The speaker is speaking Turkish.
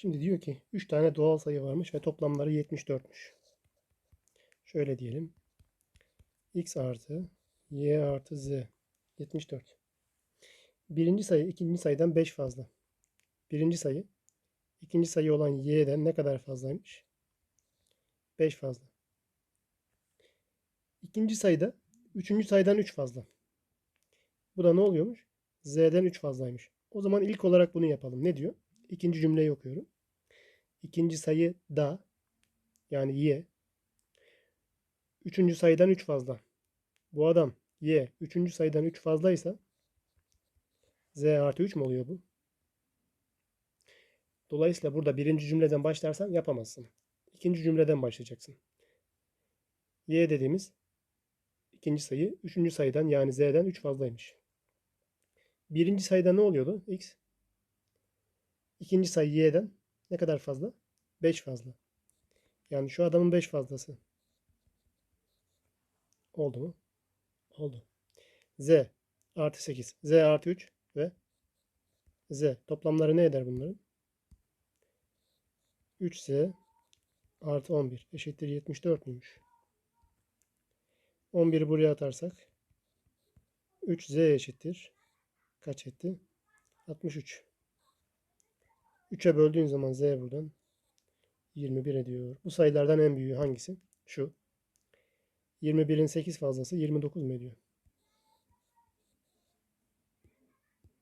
Şimdi diyor ki 3 tane doğal sayı varmış ve toplamları 74'müş. Şöyle diyelim. x artı y artı z 74. Birinci sayı ikinci sayıdan 5 fazla. Birinci sayı ikinci sayı olan y'den ne kadar fazlaymış? 5 fazla. İkinci sayıda üçüncü sayıdan 3 fazla. Bu da ne oluyormuş? Z'den 3 fazlaymış. O zaman ilk olarak bunu yapalım. Ne diyor? İkinci cümleyi okuyorum. İkinci sayı da yani y. Üçüncü sayıdan 3 fazla. Bu adam y. Üçüncü sayıdan 3 fazlaysa z artı 3 mü oluyor bu? Dolayısıyla burada birinci cümleden başlarsan yapamazsın. İkinci cümleden başlayacaksın. y dediğimiz ikinci sayı üçüncü sayıdan yani z'den 3 fazlaymış. Birinci sayıda ne oluyordu? x. İkinci sayı y'den ne kadar fazla? 5 fazla. Yani şu adamın 5 fazlası. Oldu mu? Oldu. Z artı 8. Z artı 3 ve Z. Toplamları ne eder bunların? 3Z artı 11 eşittir 74 müymüş? 11'i buraya atarsak 3Z eşittir. Kaç etti? 63. 3'e böldüğün zaman Z buradan 21 ediyor. Bu sayılardan en büyüğü hangisi? Şu. 21'in 8 fazlası 29 mu ediyor?